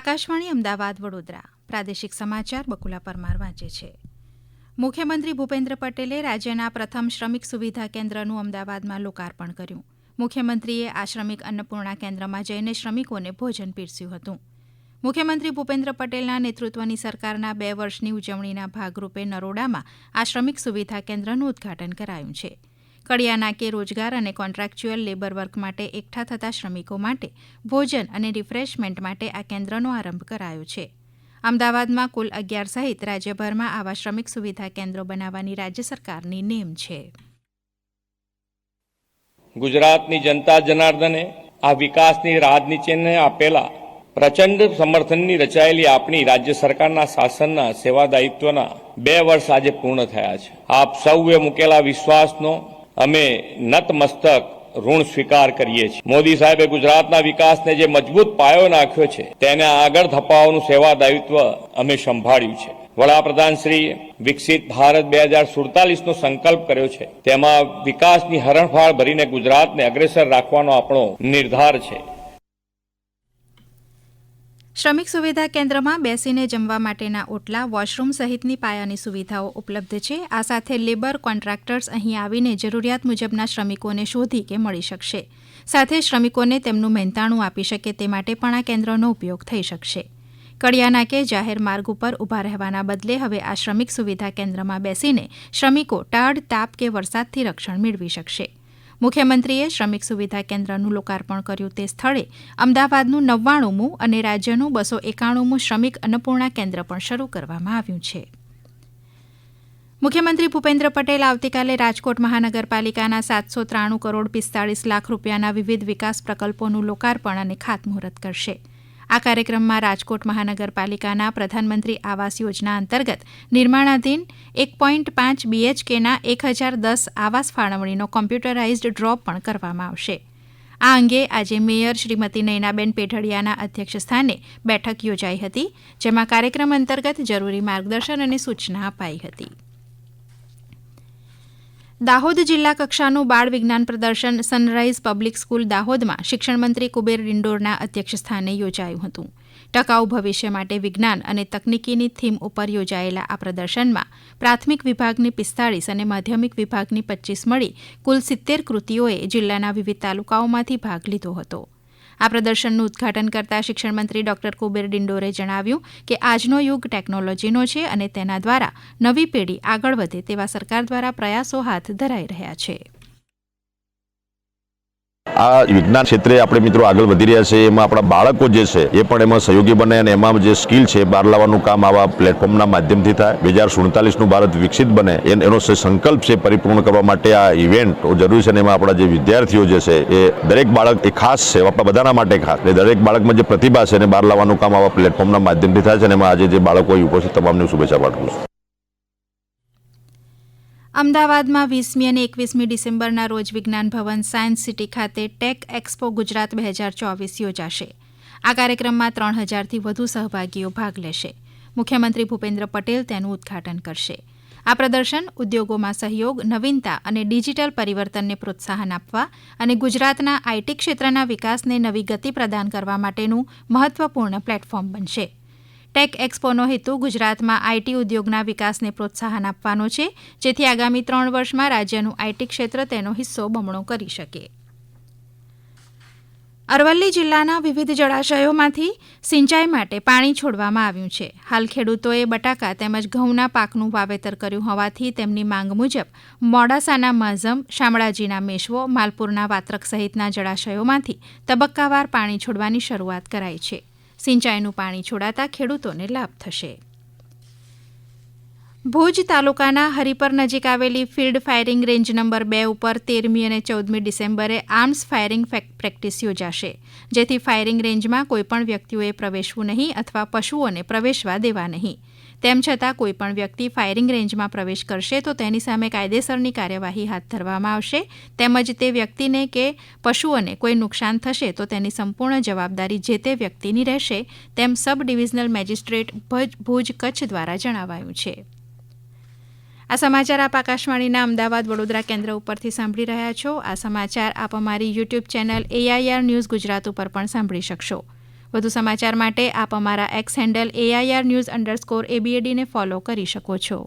આકાશવાણી અમદાવાદ વડોદરા. પ્રાદેશિક સમાચાર બકુલા પરમાર વાંચે છે. મુખ્યમંત્રી ભૂપેન્દ્ર પટેલે રાજ્યના પ્રથમ શ્રમિક સુવિધા કેન્દ્રનું અમદાવાદમાં લોકાર્પણ કર્યું. મુખ્યમંત્રીએ આ શ્રમિક અન્નપૂર્ણા કેન્દ્રમાં જઈને શ્રમિકોને ભોજન પીરસ્યું હતું. મુખ્યમંત્રી ભૂપેન્દ્ર પટેલના નેતૃત્વની સરકારના બે વર્ષની ઉજવણીના ભાગરૂપે નરોડામાં આ શ્રમિક સુવિધા કેન્દ્રનું ઉદ્ઘાટન કરાયું છે. કડિયા નાકે રોજગાર અને કોન્ટ્રાક્ચ્યુઅલ લેબર વર્ક માટે એકઠા થતા શ્રમિકો માટે ભોજન અને રિફ્રેશમેન્ટ માટે આ કેન્દ્રનો આરંભ કરાયો છે. અમદાવાદમાં કુલ અગિયાર સહિત રાજ્યભરમાં આવા શ્રમિક સુવિધા કેન્દ્રો બનાવવાની રાજ્ય સરકારની નેમ છે. ગુજરાતની જનતા જનાર્દને આ વિકાસની રાજનીતિને આપેલા પ્રચંડ સમર્થનની રચાયેલી આપણી રાજ્ય સરકારના શાસનના સેવાદાયિત્વના બે વર્ષ આજે પૂર્ણ થયા છે. આપ સૌએ મૂકેલા વિશ્વાસનો અમે નતમસ્તક ઋણ સ્વીકાર કરીએ છીએ. મોદી સાહેબે ગુજરાતના વિકાસને જે મજબૂત પાયો નાખ્યો છે, તેને આગળ ધપાવવાનું સેવાદાયિત્વ અમે સંભાળ્યું છે. વડાપ્રધાન શ્રી વિકસિત ભારત બે હજાર સુડતાલીસનો સંકલ્પ કર્યો છે. તેમાં વિકાસની હરણફાળ ભરીને ગુજરાતને અગ્રેસર રાખવાનો આપણો નિર્ધાર છે. શ્રમિક સુવિધા કેન્દ્રમાં બેસીને જમવા માટેના ઓટલા, વોશરૂમ સહિતની પાયાની સુવિધાઓ ઉપલબ્ધ છે. આ સાથે લેબર કોન્ટ્રાક્ટર્સ અહીં આવીને જરૂરિયાત મુજબના શ્રમિકોને શોધી કે મળી શકશે. સાથે શ્રમિકોને તેમનું મહેનતાણું આપી શકે તે માટે પણ આ કેન્દ્રનો ઉપયોગ થઈ શકશે. કડિયાના કે જાહેર માર્ગ ઉપર ઊભા રહેવાના બદલે હવે આ શ્રમિક સુવિધા કેન્દ્રમાં બેસીને શ્રમિકો ટાઢ, તાપ કે વરસાદથી રક્ષણ મેળવી શકશે. મુખ્યમંત્રીએ શ્રમિક સુવિધા કેન્દ્રનું લોકાર્પણ કર્યું તે સ્થળે અમદાવાદનું નવ્વાણુંમું અને રાજ્યનું બસો એકાણુંમું શ્રમિક અન્નપૂર્ણા કેન્દ્ર પણ શરૂ કરવામાં આવ્યું છે. મુખ્યમંત્રી ભૂપેન્દ્ર પટેલ આવતીકાલે રાજકોટ મહાનગરપાલિકાના સાતસો ત્રાણું કરોડ પિસ્તાળીસ લાખ રૂપિયાના વિવિધ વિકાસ પ્રકલ્પોનું લોકાર્પણ અને ખાતમુહૂર્ત કરશે. આ કાર્યક્રમમાં રાજકોટ મહાનગરપાલિકાના પ્રધાનમંત્રી આવાસ યોજના અંતર્ગત નિર્માણાધીન એક પોઇન્ટ પાંચ બીએચકેના એક હજાર દસ આવાસ ફાળવણીનો કોમ્પ્યુટરાઇઝડ ડ્રો પણ કરવામાં આવશે. આ અંગે આજે મેયર શ્રીમતી નયનાબેન પેઢડિયાના અધ્યક્ષસ્થાને બેઠક યોજાઈ હતી, જેમાં કાર્યક્રમ અંતર્ગત જરૂરી માર્ગદર્શન અને સૂચના અપાઈ હતી. દાહોદ જિલ્લા કક્ષાનું બાળ વિજ્ઞાન પ્રદર્શન સનરાઇઝ પબ્લિક સ્કૂલ દાહોદમાં શિક્ષણમંત્રી કુબેર ડિંડોરના અધ્યક્ષસ્થાને યોજાયું હતું. ટકાઉ ભવિષ્ય માટે વિજ્ઞાન અને તકનીકીની થીમ ઉપર યોજાયેલા આ પ્રદર્શનમાં પ્રાથમિક વિભાગની પિસ્તાળીસ અને માધ્યમિક વિભાગની પચ્ચીસ મળી કુલ સિત્તેર કૃતિઓએ જિલ્લાના વિવિધ તાલુકાઓમાંથી ભાગ લીધો હતો. આ પ્રદર્શનનું ઉદ્ઘાટન કરતાં શિક્ષણમંત્રી ડોક્ટર કુબેર ડિંડોરે જણાવ્યું કે આજનો યુગ ટેકનોલોજીનો છે અને તેના દ્વારા નવી પેઢી આગળ વધે તેવા સરકાર દ્વારા પ્રયાસો હાથ ધરાઈ રહ્યા છે. આ વિજ્ઞાન ક્ષેત્રે આપણે મિત્રો આગળ વધી રહ્યા છે એમાં આપણા બાળકો જે છે, એ પણ એમાં સહયોગી બને અને એમાં જે સ્કિલ છે, બહાર લાવવાનું કામ આવા પ્લેટફોર્મના માધ્યમથી થાય. બે હજાર સુડતાલીસનું ભારત વિકસિત બને એન- સંકલ્પ છે પરિપૂર્ણ કરવા માટે આ ઇવેન્ટ જરૂરી છે અને એમાં આપણા જે વિદ્યાર્થીઓ જે છે, એ દરેક બાળક એ ખાસ છે, આપણા બધાના માટે ખાસ. એ દરેક બાળકમાં જે પ્રતિભા છે, એને બહાર લાવવાનું કામ આવા પ્લેટફોર્મના માધ્યમથી થાય છે અને એમાં આજે જે બાળકો ઉપસ્થિત તમામને શુભેચ્છા પાઠવું છું. અમદાવાદમાં વીસમી અને એકવીસમી ડિસેમ્બરના રોજ વિજ્ઞાન ભવન સાયન્સ સિટી ખાતે ટેક એક્સપો ગુજરાત બે હજાર ચોવીસ યોજાશે. આ કાર્યક્રમમાં ત્રણ હજારથી વધુ સહભાગીઓ ભાગ લેશે. મુખ્યમંત્રી ભૂપેન્દ્ર પટેલ તેનું ઉદ્ઘાટન કરશે. આ પ્રદર્શન ઉદ્યોગોમાં સહયોગ, નવીનતા અને ડિજિટલ પરિવર્તનને પ્રોત્સાહન આપવા અને ગુજરાતના આઈટી ક્ષેત્રના વિકાસને નવી ગતિ પ્રદાન કરવા માટેનું મહત્વપૂર્ણ પ્લેટફોર્મ બનશે. ટેક એક્સપોનો હેતુ ગુજરાતમાં આઈટી ઉદ્યોગના વિકાસને પ્રોત્સાહન આપવાનો છે, જેથી આગામી ત્રણ વર્ષમાં રાજ્યનું આઈટી ક્ષેત્ર તેનો હિસ્સો બમણો કરી શકે. અરવલ્લી જિલ્લાના વિવિધ જળાશયોમાંથી સિંચાઈ માટે પાણી છોડવામાં આવ્યું છે. હાલ ખેડૂતોએ બટાકા તેમજ ઘઉંના પાકનું વાવેતર કર્યું હોવાથી તેમની માંગ મુજબ મોડાસાના માઝમ, શામળાજીના મેશવો, માલપુરના વાત્રક સહિતના જળાશયોમાંથી તબક્કાવાર પાણી છોડવાની શરૂઆત કરાઈ છે. સિંચાઈનું પાણી છોડાતા ખેડૂતોને લાભ થશે. ભુજ તાલુકાના હરિપર નજીક આવેલી ફિલ્ડ ફાયરિંગ રેન્જ નંબર બે ઉપર તેરમી અને ચૌદમી ડિસેમ્બરે આર્મ્સ ફાયરિંગ પ્રેક્ટિસ યોજાશે, જેથી ફાયરિંગ રેન્જમાં કોઈપણ વ્યક્તિઓએ પ્રવેશવું નહીં અથવા પશુઓને પ્રવેશવા દેવા નહીં. તેમ છતાં કોઈપણ વ્યક્તિ ફાયરિંગ રેન્જમાં પ્રવેશ કરશે તો તેની સામે કાયદેસરની કાર્યવાહી હાથ ધરવામાં આવશે. તેમજ તે વ્યક્તિને કે પશુઓને કોઈ નુકસાન થશે તો તેની સંપૂર્ણ જવાબદારી જે તે વ્યક્તિની રહેશે, તેમ sub divisional magistrate Bhuj- Kutch દ્વારા જણાવાયું છે. આ સમાચાર આપ આકાશવાણીના અમદાવાદ વડોદરા કેન્દ્ર ઉપરથી સાંભળી રહ્યા છો. આ સમાચાર આપ અમારી YouTube channel AIR news Gujarat ઉપર પણ સાંભળી શકશો. વધુ સમાચાર માટે આપ અમારા X handle AIR news underscore એબીએડીને follow કરી શકો છો.